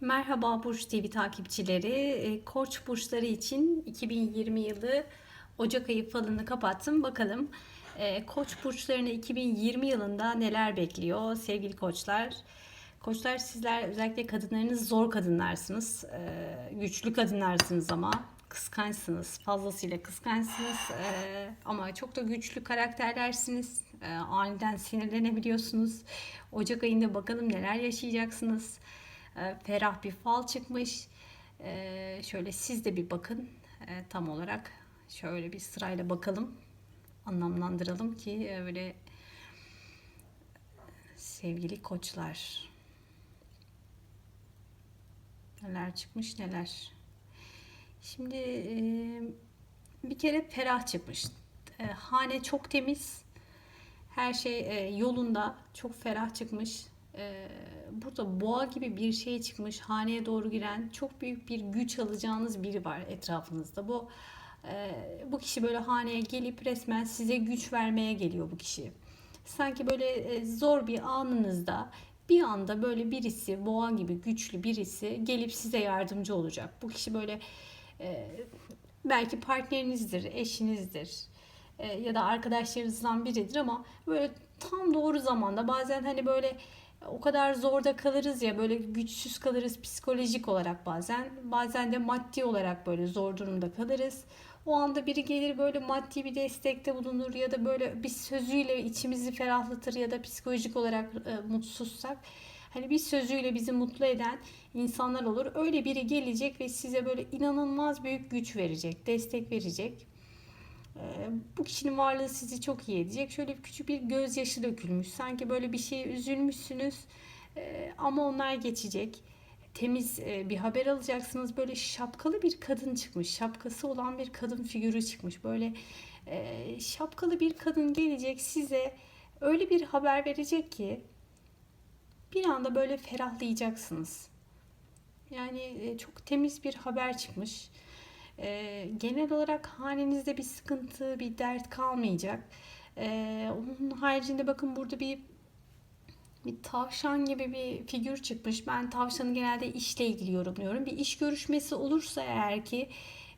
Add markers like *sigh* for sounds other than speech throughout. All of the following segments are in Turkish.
Merhaba Burç TV takipçileri. E, Koç burçları için 2020 yılı Ocak ayı falını kapattım. Bakalım e, Koç burçlarını 2020 yılında neler bekliyor sevgili koçlar? Koçlar sizler özellikle kadınlarınız zor kadınlarsınız. E, Güçlü kadınlarsınız ama kıskançsınız. Fazlasıyla kıskançsınız. Ama çok da güçlü karakterlersiniz. Aniden sinirlenebiliyorsunuz. Ocak ayında bakalım neler yaşayacaksınız. E, ferah bir fal çıkmış. E, şöyle siz de bir bakın E, tam olarak. Şöyle bir sırayla bakalım. Anlamlandıralım ki e, böyle sevgili koçlar. Neler çıkmış neler. Şimdi e, bir kere ferah çıkmış. E, hane çok temiz. Her şey e, yolunda. Çok ferah çıkmış. E, burada boğa gibi bir şey çıkmış. Haneye doğru giren çok büyük bir güç alacağınız biri var etrafınızda. Bu e, bu kişi böyle haneye gelip resmen size güç vermeye geliyor bu kişi. Sanki böyle e, zor bir anınızda bir anda böyle birisi boğa gibi güçlü birisi gelip size yardımcı olacak. Bu kişi böyle e, belki partnerinizdir, eşinizdir ya da arkadaşlarınızdan biridir ama böyle tam doğru zamanda bazen hani böyle o kadar zorda kalırız ya böyle güçsüz kalırız psikolojik olarak bazen bazen de maddi olarak böyle zor durumda kalırız. O anda biri gelir böyle maddi bir destekte bulunur ya da böyle bir sözüyle içimizi ferahlatır ya da psikolojik olarak e, mutsuzsak hani bir sözüyle bizi mutlu eden insanlar olur. Öyle biri gelecek ve size böyle inanılmaz büyük güç verecek, destek verecek. Bu kişinin varlığı sizi çok iyi edecek. Şöyle küçük bir gözyaşı dökülmüş. Sanki böyle bir şeye üzülmüşsünüz ama onlar geçecek. Temiz bir haber alacaksınız. Böyle şapkalı bir kadın çıkmış. Şapkası olan bir kadın figürü çıkmış. Böyle şapkalı bir kadın gelecek size öyle bir haber verecek ki bir anda böyle ferahlayacaksınız. Yani çok temiz bir haber çıkmış. E, genel olarak hanenizde bir sıkıntı, bir dert kalmayacak. E, onun haricinde bakın burada bir bir tavşan gibi bir figür çıkmış. Ben tavşanı genelde işle ilgili yorumluyorum. Bir iş görüşmesi olursa eğer ki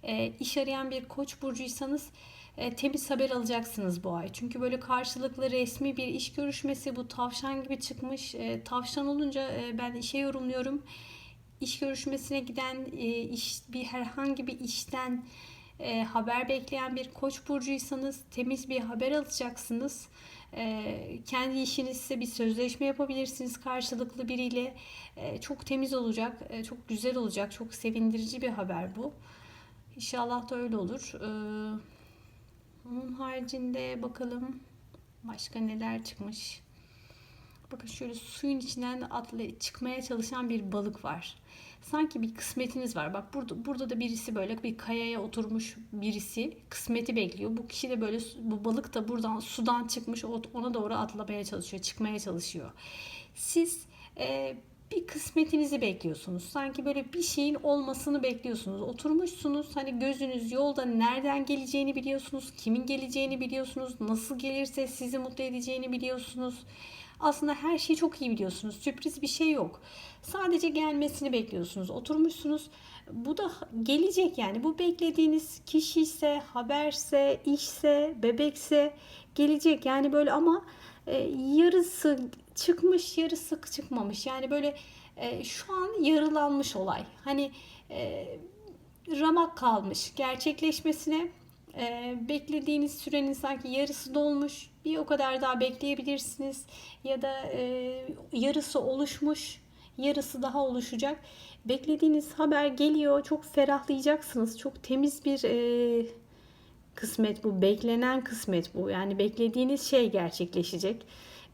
e, iş arayan bir koç burcuysanız e, temiz haber alacaksınız bu ay. Çünkü böyle karşılıklı resmi bir iş görüşmesi bu tavşan gibi çıkmış. E, tavşan olunca e, ben işe yorumluyorum. İş görüşmesine giden e, iş bir herhangi bir işten e, haber bekleyen bir koç burcuysanız temiz bir haber alacaksınız. E, kendi işinizse bir sözleşme yapabilirsiniz karşılıklı biriyle. Çok temiz olacak, çok güzel olacak, çok sevindirici bir haber bu. İnşallah da öyle olur. E, onun haricinde bakalım başka neler çıkmış. Bakın şöyle suyun içinden atla çıkmaya çalışan bir balık var. Sanki bir kısmetiniz var. Bak burada burada da birisi böyle bir kayaya oturmuş birisi kısmeti bekliyor. Bu kişi de böyle bu balık da buradan sudan çıkmış ona doğru atlamaya çalışıyor, çıkmaya çalışıyor. Siz e, bir kısmetinizi bekliyorsunuz. Sanki böyle bir şeyin olmasını bekliyorsunuz. Oturmuşsunuz hani gözünüz yolda nereden geleceğini biliyorsunuz. Kimin geleceğini biliyorsunuz. Nasıl gelirse sizi mutlu edeceğini biliyorsunuz. Aslında her şeyi çok iyi biliyorsunuz. Sürpriz bir şey yok. Sadece gelmesini bekliyorsunuz. Oturmuşsunuz. Bu da gelecek yani. Bu beklediğiniz kişi ise, haberse, işse, bebekse gelecek. Yani böyle ama e, yarısı çıkmış, yarısı çıkmamış. Yani böyle e, şu an yarılanmış olay. Hani e, ramak kalmış gerçekleşmesine. E, beklediğiniz sürenin sanki yarısı dolmuş. Bir o kadar daha bekleyebilirsiniz. Ya da e, yarısı oluşmuş, yarısı daha oluşacak. Beklediğiniz haber geliyor. Çok ferahlayacaksınız. Çok temiz bir e, kısmet bu. Beklenen kısmet bu. Yani beklediğiniz şey gerçekleşecek.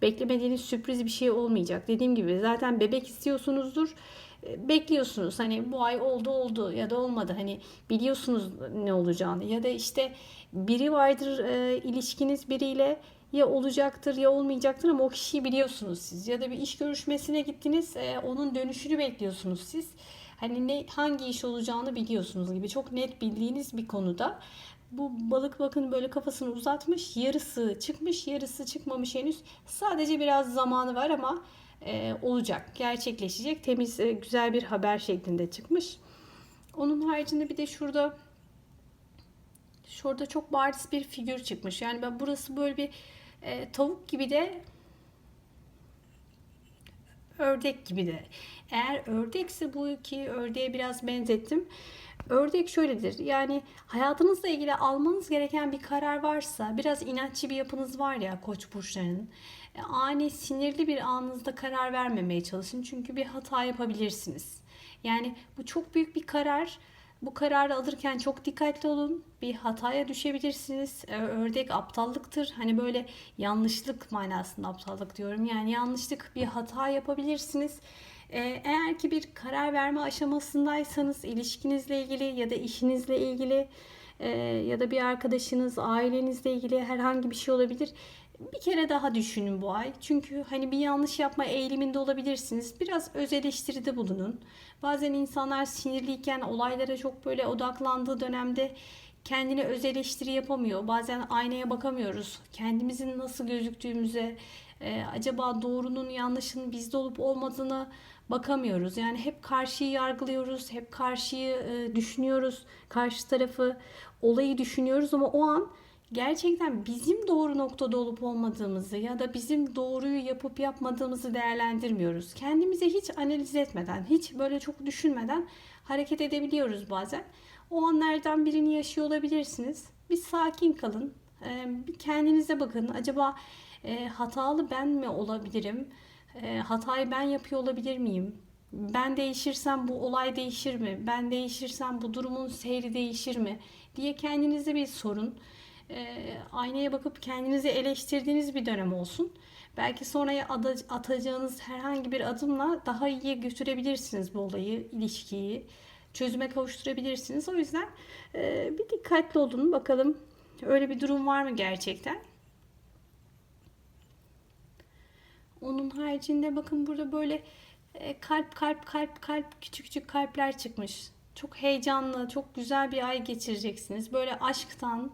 Beklemediğiniz sürpriz bir şey olmayacak. Dediğim gibi zaten bebek istiyorsunuzdur. E, bekliyorsunuz hani bu ay oldu oldu ya da olmadı hani biliyorsunuz ne olacağını ya da işte biri vardır e, ilişkiniz biriyle ya olacaktır ya olmayacaktır ama o kişiyi biliyorsunuz siz ya da bir iş görüşmesine gittiniz e, onun dönüşünü bekliyorsunuz siz hani ne hangi iş olacağını biliyorsunuz gibi çok net bildiğiniz bir konuda bu balık bakın böyle kafasını uzatmış yarısı çıkmış yarısı çıkmamış henüz sadece biraz zamanı var ama e, olacak, gerçekleşecek. Temiz, e, güzel bir haber şeklinde çıkmış. Onun haricinde bir de şurada şurada çok bariz bir figür çıkmış. Yani ben burası böyle bir e, tavuk gibi de ördek gibi de. Eğer ördekse bu iki ördeğe biraz benzettim. Ördek şöyledir. Yani hayatınızla ilgili almanız gereken bir karar varsa, biraz inatçı bir yapınız var ya koç burçlarının. e, Ani sinirli bir anınızda karar vermemeye çalışın. Çünkü bir hata yapabilirsiniz. Yani bu çok büyük bir karar. Bu kararı alırken çok dikkatli olun. Bir hataya düşebilirsiniz. Ördek aptallıktır. Hani böyle yanlışlık manasında aptallık diyorum. Yani yanlışlık bir hata yapabilirsiniz. Ee, Eğer ki bir karar verme aşamasındaysanız ilişkinizle ilgili ya da işinizle ilgili e, ya da bir arkadaşınız, ailenizle ilgili herhangi bir şey olabilir. Bir kere daha düşünün bu ay. Çünkü hani bir yanlış yapma eğiliminde olabilirsiniz. Biraz öz eleştiride bulunun. Bazen insanlar sinirliyken olaylara çok böyle odaklandığı dönemde kendine öz eleştiri yapamıyor. Bazen aynaya bakamıyoruz. Kendimizin nasıl gözüktüğümüze, e, acaba doğrunun yanlışın bizde olup olmadığını bakamıyoruz. Yani hep karşıyı yargılıyoruz, hep karşıyı e, düşünüyoruz, karşı tarafı, olayı düşünüyoruz ama o an gerçekten bizim doğru noktada olup olmadığımızı ya da bizim doğruyu yapıp yapmadığımızı değerlendirmiyoruz. Kendimize hiç analiz etmeden, hiç böyle çok düşünmeden hareket edebiliyoruz bazen. O anlardan birini yaşıyor olabilirsiniz. Bir sakin kalın. Ee, kendinize bakın. Acaba e, hatalı ben mi olabilirim? E, Hatayı ben yapıyor olabilir miyim? Ben değişirsem bu olay değişir mi? Ben değişirsem bu durumun seyri değişir mi? diye kendinize bir sorun. E, aynaya bakıp kendinizi eleştirdiğiniz bir dönem olsun. Belki sonraya atacağınız herhangi bir adımla daha iyiye götürebilirsiniz bu olayı, ilişkiyi. Çözüme kavuşturabilirsiniz. O yüzden e, bir dikkatli olun. Bakalım öyle bir durum var mı gerçekten? Onun haricinde bakın burada böyle e, kalp kalp kalp kalp küçük küçük kalpler çıkmış. Çok heyecanlı, çok güzel bir ay geçireceksiniz. Böyle aşktan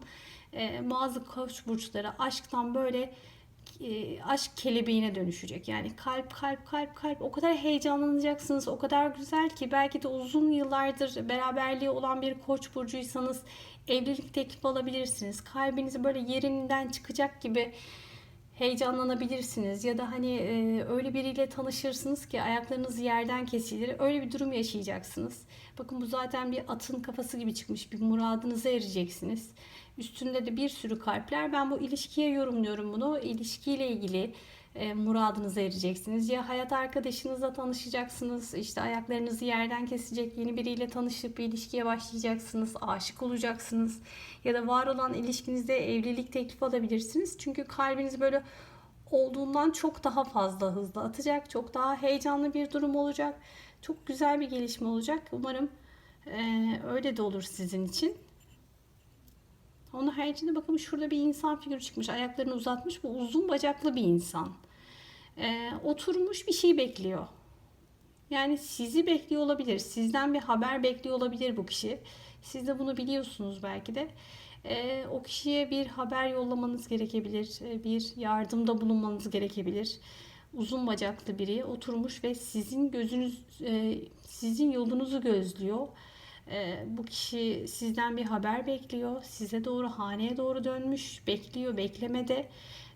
e, bazı koç burçları aşktan böyle e, aşk kelebeğine dönüşecek. Yani kalp kalp kalp kalp o kadar heyecanlanacaksınız. O kadar güzel ki belki de uzun yıllardır beraberliği olan bir koç burcuysanız evlilik teklifi alabilirsiniz. Kalbinizi böyle yerinden çıkacak gibi heyecanlanabilirsiniz ya da hani e, öyle biriyle tanışırsınız ki ayaklarınız yerden kesilir. Öyle bir durum yaşayacaksınız. Bakın bu zaten bir atın kafası gibi çıkmış. Bir muradınıza ereceksiniz. Üstünde de bir sürü kalpler. Ben bu ilişkiye yorumluyorum bunu. İlişkiyle ilgili e, muradınıza ereceksiniz. Ya hayat arkadaşınızla tanışacaksınız. işte ayaklarınızı yerden kesecek yeni biriyle tanışıp bir ilişkiye başlayacaksınız. Aşık olacaksınız. Ya da var olan ilişkinizde evlilik teklifi alabilirsiniz. Çünkü kalbiniz böyle olduğundan çok daha fazla hızlı atacak. Çok daha heyecanlı bir durum olacak. Çok güzel bir gelişme olacak. Umarım e, öyle de olur sizin için. Onun haricinde bakın şurada bir insan figürü çıkmış. Ayaklarını uzatmış. Bu uzun bacaklı bir insan. Ee, oturmuş bir şey bekliyor. Yani sizi bekliyor olabilir. Sizden bir haber bekliyor olabilir bu kişi. Siz de bunu biliyorsunuz belki de. Ee, o kişiye bir haber yollamanız gerekebilir. Ee, Bir yardımda bulunmanız gerekebilir. Uzun bacaklı biri oturmuş ve sizin gözünüz, e, sizin yolunuzu gözlüyor. Ee, bu kişi sizden bir haber bekliyor. Size doğru, haneye doğru dönmüş. Bekliyor, beklemede.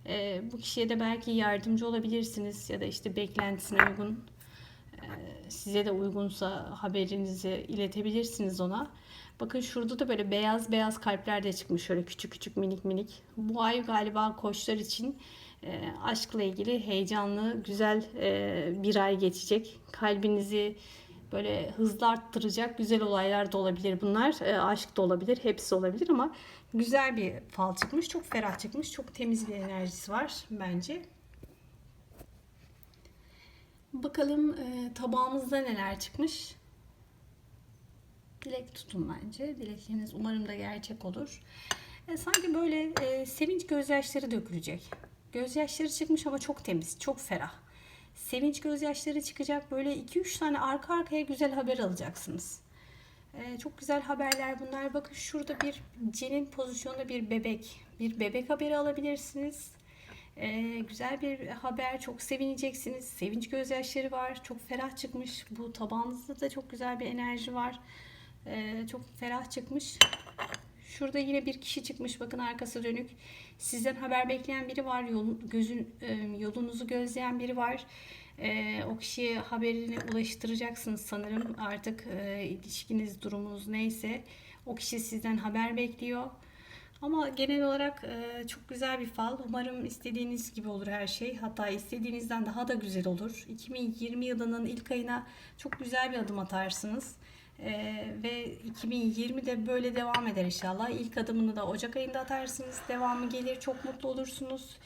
Ee, bu kişiye de belki yardımcı olabilirsiniz ya da işte beklentisine uygun e, size de uygunsa haberinizi iletebilirsiniz ona. Bakın şurada da böyle beyaz beyaz kalpler de çıkmış şöyle küçük küçük minik minik. Bu ay galiba koçlar için e, aşkla ilgili heyecanlı, güzel e, bir ay geçecek. Kalbinizi böyle hızlı arttıracak güzel olaylar da olabilir bunlar. E, aşk da olabilir, hepsi olabilir ama güzel bir fal çıkmış. Çok ferah çıkmış. Çok temiz bir enerjisi var bence. Bakalım e, tabağımızda neler çıkmış. Dilek tutun bence. Dilekleriniz umarım da gerçek olur. E, sanki böyle e, sevinç gözyaşları dökülecek. Gözyaşları çıkmış ama çok temiz, çok ferah. Sevinç gözyaşları çıkacak. Böyle 2-3 tane arka arkaya güzel haber alacaksınız. E, çok güzel haberler bunlar. Bakın şurada bir cenin pozisyonda bir bebek. Bir bebek haberi alabilirsiniz. Ee, güzel bir haber, çok sevineceksiniz. Sevinç gözyaşları var, çok ferah çıkmış. Bu tabağınızda da çok güzel bir enerji var. Ee, çok ferah çıkmış. Şurada yine bir kişi çıkmış. Bakın arkası dönük. Sizden haber bekleyen biri var. Yolun, gözün e, yolunuzu gözleyen biri var. E, o kişiye haberini ulaştıracaksınız sanırım. Artık e, ilişkiniz, durumunuz neyse o kişi sizden haber bekliyor. Ama genel olarak e, çok güzel bir fal. Umarım istediğiniz gibi olur her şey. Hatta istediğinizden daha da güzel olur. 2020 yılının ilk ayına çok güzel bir adım atarsınız. Ee, ve 2020'de böyle devam eder inşallah. İlk adımını da Ocak ayında atarsınız. Devamı gelir. Çok mutlu olursunuz.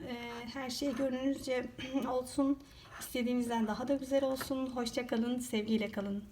Ee, her şey gönlünüzce *clears throat* olsun. İstediğinizden daha da güzel olsun. Hoşça kalın. Sevgiyle kalın.